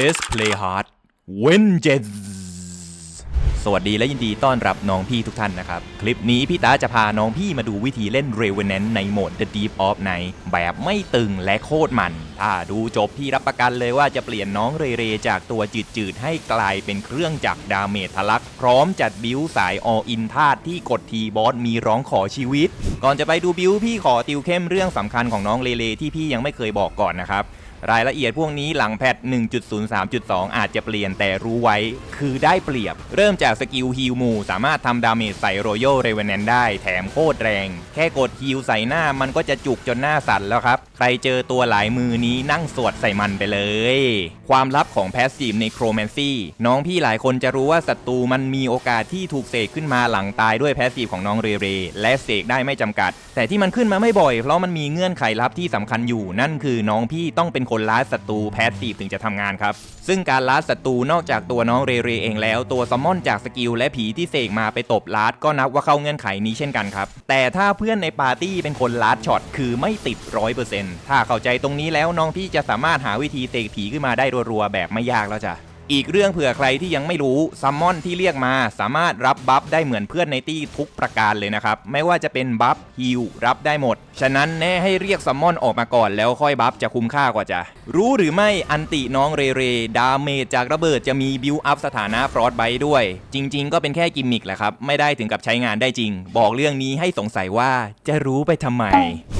Test Play Hard Vengeance สวัสดีและยินดีต้อนรับน้องพี่ทุกท่านนะครับ คลิปนี้พี่ตาจะพาน้องพี่มาดูวิธีเล่น Revenant ในโหมด The Deep of Night แบบไม่ตึงและโคตรมัน ถ้าดูจบพี่รับประกันเลยว่าจะเปลี่ยนน้องเรเรจากตัวจืดๆ ให้กลายเป็นเครื่องจักรดาเมจทะลัก พร้อมจัดบิวสายออินธาตุที่กดทีบอสมีร้องขอชีวิต ก่อนจะไปดูบิวพี่ขอติวเข้มเรื่องสำคัญของน้องเรเรที่พี่ยังไม่เคยบอกก่อนนะครับ รายละเอียดพวกนี้หลังแพท 1.03.2 อาจจะเปลี่ยนแต่รู้ไว้ คือได้เปรียบ เริ่มจากสกิลฮิลมูสามารถทำดาเมจใส่รอยัลเรเวนแนนได้แถมโคตรแรง แค่กดฮิลใส่หน้ามันก็จะจุกจนหน้าสั่นแล้วครับ ใครเจอตัวหลายมือนี้นั่งสวดใส่มันไปเลย ความลับของแพสซีฟในโครแมนซี่น้องพี่หลายคนจะรู้ว่าศัตรูมันมีโอกาสที่ถูกเสกขึ้นมาหลังตายด้วยแพสซีฟของน้องเรเรและเสกได้ไม่จำกัด แต่ที่มันขึ้นมาไม่บ่อยเพราะมันมีเงื่อนไขลับที่สำคัญอยู่นั่นคือน้องพี่ต้องเป็นคนล้าศัตรูแพสซีฟถึงจะทำงานครับ ซึ่งการล้าศัตรูนอกจากตัวน้องเรเรเองแล้ว ตัวซัมมอนจากสกิลและผีที่เสกมาไปตบลาก็นับว่าเข้าเงื่อนไขนี้เช่นกันครับ แต่ถ้าเพื่อนในปาร์ตี้เป็นคนลาช็อตคือไม่ติดร้อยเปอร์เซ็นต์ถ้าเข้าใจตรงนี้แล้วน้องพี่จะสามารถหาวิธีเสกผีขึ้นมาได้รัวๆแบบไม่ยากแล้วจ้ะ อีกเรื่องเผื่อใครที่ยังไม่รู้ซัมมอนที่เรียกมาสามารถรับบัฟได้เหมือนเพื่อนในตี้ทุกประการเลยนะครับ ไม่ว่าจะเป็นบัฟฮิลรับได้หมด ฉะนั้นแน่ให้เรียกซัมมอนออกมาก่อนแล้วค่อยบัฟจะคุ้มค่ากว่าจะ รู้หรือไม่อันติน้องเรเร ดาเมจจากระเบิดจะมีบิวอัพสถานะฟรอสไบด้วย จริง ๆ ก็เป็นแค่กิมมิกแหละครับ ไม่ได้ถึงกับใช้งานได้จริง บอกเรื่องนี้ให้สงสัยว่าจะรู้ไปทำไม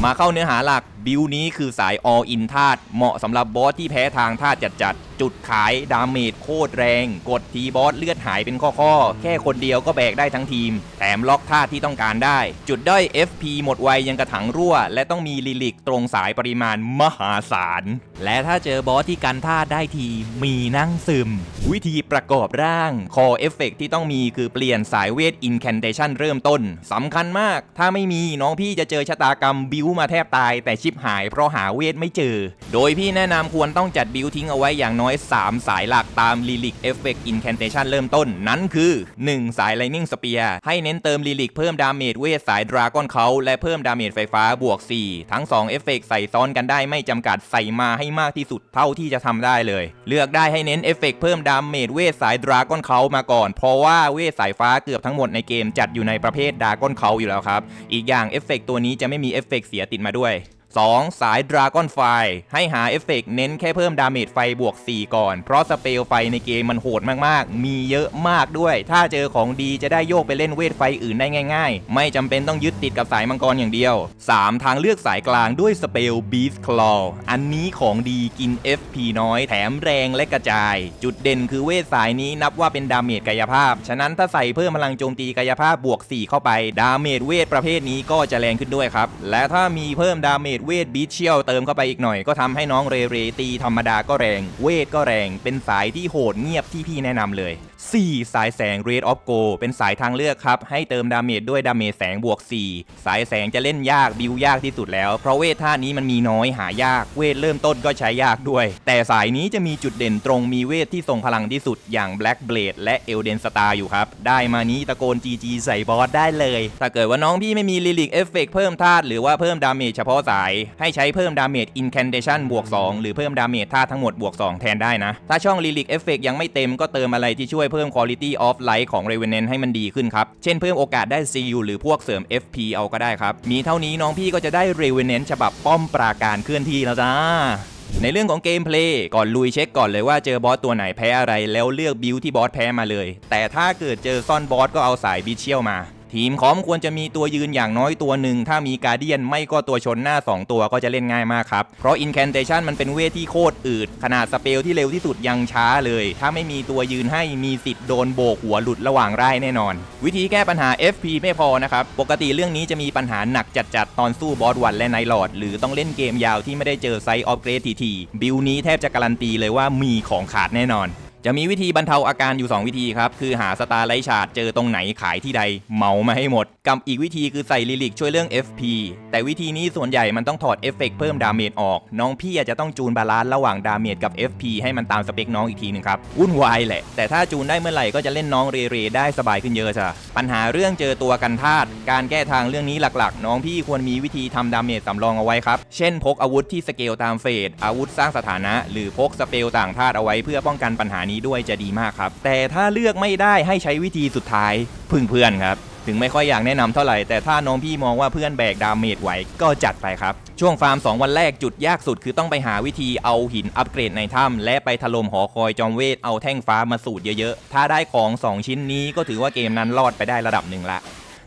มาเข้าเนื้อหาหลัก บิวนี้คือสาย all in ธาตุเหมาะสำหรับบอสที่แพ้ทางธาตุจัดๆ จุดขายดาเมจโคตรแรง กดทีบอสเลือดหายเป็นข้อๆ แค่คนเดียวก็แบกได้ทั้งทีม แถมล็อกธาตุที่ต้องการได้ จุดด้อย FP หมดไวยังกระถังรั่ว และต้องมีลิลิกตรงสายปริมาณมหาศาล และถ้าเจอบอสที่กันธาตุได้ทีมีนั่งซึม วิธีประกอบร่างคอเอฟเฟกที่ต้องมีคือเปลี่ยนสายเวทอินแคนเ t ชันเริ่มต้นสำคัญมาก ถ้าไม่มีน้องพี่จะเจอชะตากรรมบิวมาแทบตายแต่ชิปหาย เพราะหาเวทไม่เจอ โดยพี่แนะนำควรต้องจัดบิวทิ้งเอาไว้อย่างน้อย 3 สายหลักตามลิลิกเอฟเฟกต์อินแคนเ t ชันเริ่มต้น นั้นคือ 1 สาย Lightning Spear ให้เน้นเติมลิลิกเพิ่มดาเมจเวทสายดราก้อนเขาและเพิ่มดาเมจไฟฟ้าบวก 4 ทั้ง 2 เอฟเฟกต์ใส่ซ้อนกันได้ไม่จำกัดใส่มาให้มากที่สุดเท่าที่จะทำได้เลย เลือกได้ให้เน้นเอฟเฟกต์เพิ่มดาเมจเวทสายดราก้อนเขามาก่อน เพราะว่าเวทสายฟ้าเกือบทั้งหมดในเกมจัดอยู่ในประเภทดราก้อนเขาอยู่แล้วครับ อีกอย่างเอฟเฟกตัวนี้จะไม่มีเอฟเฟกเสียติดมาด้วย 2. สายดราก้อนไฟให้หาเอฟเฟกเน้นแค่เพิ่มดาเมจไฟบวก 4 ก่อน เพราะสเปลไฟในเกมมันโหดมากๆ มีเยอะมากด้วย ถ้าเจอของดีจะได้โยกไปเล่นเวทไฟอื่นได้ง่าย ๆ ไม่จำเป็นต้องยึดติดกับสายมังกรอย่างเดียว 3. ทางเลือกสายกลางด้วยสเปลบีสคลออันนี้ของดีกิน FP น้อยแถมแรงและกระจาย จุดเด่นคือเวทสายนี้นับว่าเป็นดาเมจกายภาพ ฉะนั้นถ้าใส่เพิ่มพลังโจมตีกายภาพบวก 4 เข้าไป ดาเมจเวทประเภทนี้ก็จะแรงขึ้นด้วยครับ และถ้ามีเพิ่มดาเมจเวทบีเชียลเติมเข้าไปอีกหน่อย ก็ทำให้น้องเรเรตีธรรมดาก็แรง เวทก็แรง เป็นสายที่โหดเงียบที่พี่แนะนำเลย 4 สายแสง Red of Go เป็นสายทางเลือกครับ ให้เติมดาเมจด้วยดาเมจแสงบวก 4 สายแสงจะเล่นยากบิวยากที่สุดแล้ว เพราะเวทท่านี้มันมีน้อยหายาก เวทเริ่มต้นก็ใช้ยากด้วย แต่สายนี้จะมีจุดเด่นตรงมีเวทที่ทรงพลังที่สุดอย่าง Black Blade และ Elden Star อยู่ครับ ได้มานี้ตะโกน GG ใส่บอสได้เลย ถ้าเกิดว่าน้องพี่ไม่มีลิลิกเอฟเฟกเพิ่มธาตุหรือว่าเพิ่มดาเมจเฉพาะสาย ให้ใช้เพิ่มดาเมจ Incantation บวก2หรือเพิ่มดาเมจธาตุทั้งหมดบวก2แทนได้นะถ้าช่องลิลิกเอฟเฟกยังไม่เต็มก็เติมอะไรที่ช่วยเพิ่ม Quality of Life ของ Revenant ให้มันดีขึ้นครับ เช่นเพิ่มโอกาสได้ CU หรือพวกเสริม FP เอาก็ได้ครับ มีเท่านี้น้องพี่ก็จะได้ Revenant ฉบับป้อมปราการเคลื่อนที่แล้วจ้าในเรื่องของเกมเพลย์ก่อนลุยเช็คก่อนเลยว่าเจอบอสตัวไหนแพ้อะไรแล้วเลือกบิวที่บอสแพ้มาเลย แต่ถ้าเกิดเจอซ่อนบอสก็เอาสายบิเชียลมา ทีมคอมควรจะมีตัวยืนอย่างน้อยตัวหนึ่ง ถ้ามีการเดียนไม่ก็ตัวชนหน้า 2 ตัวก็จะเล่นง่ายมากครับ เพราะ Incantation มันเป็นเวทที่โคตรอืด ขนาดสเปลที่เร็วที่สุดยังช้าเลย ถ้าไม่มีตัวยืนให้มีสิทธิ์โดนโบกหัวหลุดระหว่างไร่แน่นอน วิธีแก้ปัญหา FP ไม่พอนะครับ ปกติเรื่องนี้จะมีปัญหาหนักจัดๆตอนสู้บอสวันและไนท์ลอดหรือต้องเล่นเกมยาวที่ไม่ได้เจอไซออฟเกรดทีทีบิลนี้แทบจะการันตีเลยว่ามีของขาดแน่นอน จะมีวิธีบรรเทาอาการอยู่ 2 วิธีครับ คือหาสตาร์ไลท์ชาร์ดเจอตรงไหนขายที่ใดเมามาให้หมด กับอีกวิธีคือใส่ลิลิกช่วยเรื่อง FP แต่วิธีนี้ส่วนใหญ่มันต้องถอดเอฟเฟกต์เพิ่มดาเมจออก น้องพี่อาจจะต้องจูนบาลานซ์ระหว่างดาเมจกับ FP ให้มันตามสเปคน้องอีกทีหนึงครับวุ่นวายแหละ แต่ถ้าจูนได้เมื่อไหร่ก็จะเล่นน้องเรเรได้สบายขึ้นเยอะจ้ะปัญหาเรื่องเจอตัวกันธาตุการแก้ทางเรื่องนี้หลักๆ น้องพี่ควรมีวิธีทำดาเมจสำรองเอาไว้ครับเช่นพกอาวุธที่สเกลตามเฟสอาวุธสร้างสถานะ หรือพกสเปลต่างธาตุเอาไว้เพื่อป้องกันปัญหานี้ด้วยจะดีมากครับ แต่ถ้าเลือกไม่ได้ให้ใช้วิธีสุดท้ายพึ่งเพื่อนครับ ถึงไม่ค่อยอยากแนะนำเท่าไหร่แต่ถ้าน้องพี่มองว่าเพื่อนแบกดาเมจไหวก็จัดไปครับ ช่วงฟาร์ม 2 วันแรกจุดยากสุดคือต้องไปหาวิธีเอาหินอัปเกรดในถ้ำและไปถล่มหอคอยจอมเวทเอาแท่งฟ้ามาสูตรเยอะๆ ถ้าได้ของ 2 ชิ้นนี้ก็ถือว่าเกมนั้นรอดไปได้ระดับหนึ่งละ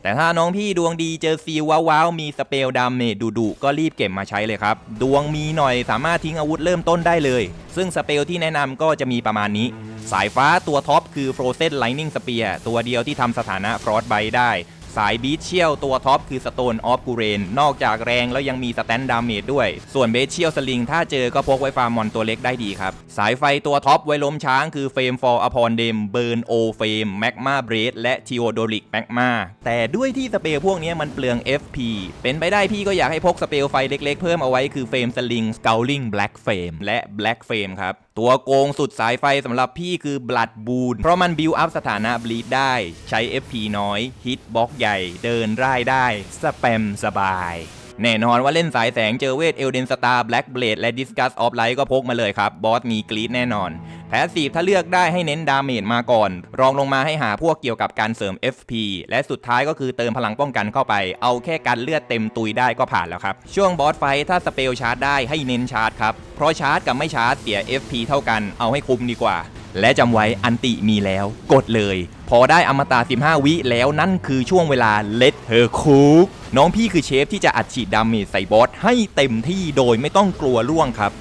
แต่ถ้าน้องพี่ดวงดีเจอซีว้าวๆมีสเปลดาเมจดุๆก็รีบเก็บมาใช้เลยครับ ดวงมีหน่อยสามารถทิ้งอาวุธเริ่มต้นได้เลย ซึ่งสเปลที่แนะนำก็จะมีประมาณนี้ สายฟ้าตัวท็อปคือ Frozen Lightning Spear ตัวเดียวที่ทำสถานะ Frostbite ได้ สายบีชเชียลตัวท็อปคือ Stone of g u r e n นอกจากแรงแล้วยังมีสแตนดาเมจด้วย ส่วนเบชเชียลสลิงถ้าเจอก็พกไว้ฟาร์มอนตัวเล็กได้ดีครับ สายไฟตัวท็อปไว้ล้มช้างคือ Fame for Upon Them Burn O Fame Magma Breath และ Theodoric Magma แต่ด้วยที่สเปลพวกนี้มันเปลือง FP เป็นไปได้พี่ก็อยากให้พกสเปลไฟเล็กๆ เพิ่มเอาไว้คือ Fame Sling Scowling Black Flame และ Black Flame ครับ ตัวโกงสุดสายไฟสำหรับพี่คือบลัดบูนเพราะมันบิวอัพสถานะบลีดได้ ใช้ FP น้อย ฮิตบล็อกใหญ่ เดินร่ายได้ สแปมสบาย แน่นอนว่าเล่นสายแสงเจอเวทเอลเดนสตาร์แบล็กเบลดและดิสคัสออฟไลท์ก็พกมาเลยครับ บอสมีกรีดแน่นอน แพสซีฟถ้าเลือกได้ให้เน้นดาเมจมาก่อน รองลงมาให้หาพวกเกี่ยวกับการเสริม FP และสุดท้ายก็คือเติมพลังป้องกันเข้าไป เอาแค่การเลือดเต็มตุยได้ก็ผ่านแล้วครับ ช่วงบอสไฟถ้าสเปลชาร์จได้ให้เน้นชาร์จครับ เพราะชาร์จกับไม่ชาร์จเสีย FP เท่ากัน เอาให้คุ้มดีกว่า และจำไว้อันติมีแล้ว กดเลย พอได้อมตะ15 วิแล้วนั่นคือช่วงเวลา let her cook น้องพี่คือเชฟที่จะอัดฉีดดาเมจใส่บอสให้เต็มที่โดยไม่ต้องกลัวล่วงครับ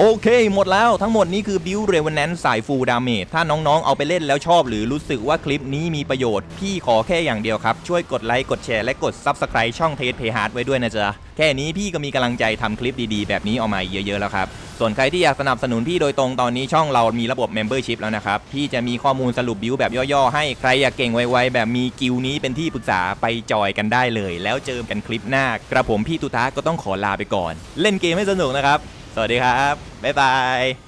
โอเค หมดแล้วทั้งหมดนี้คือบิวเรเวนแนนสายฟูลดาเมจถ้าน้องๆ เอาไปเล่นแล้วชอบหรือรู้สึกว่าคลิปนี้มีประโยชน์ พี่ขอแค่อย่างเดียวครับ ช่วยกดไลค์ กดแชร์และกด Subscribe ช่องเทสเพฮาร์ดไว้ด้วยนะจ๊ะ แค่นี้พี่ก็มีกำลังใจทำคลิปดีๆ แบบนี้ออกมาเยอะๆแล้วครับ ส่วนใครที่อยากสนับสนุนพี่โดยตรงตอนนี้ช่องเรามีระบบ Membership แล้วนะครับ พี่จะมีข้อมูลสรุปบิวแบบย่อๆ ให้ใครอยากเก่งไวๆแบบมีกิลนี้เป็นที่ปรึกษาไปจอยกันได้เลย แล้วเจอกันคลิปหน้ากระผมพี่ตุตาก็ต้องขอลาไปก่อน เล่นเกมให้สนุกนะครับ สวัสดีครับ บ๊ายบาย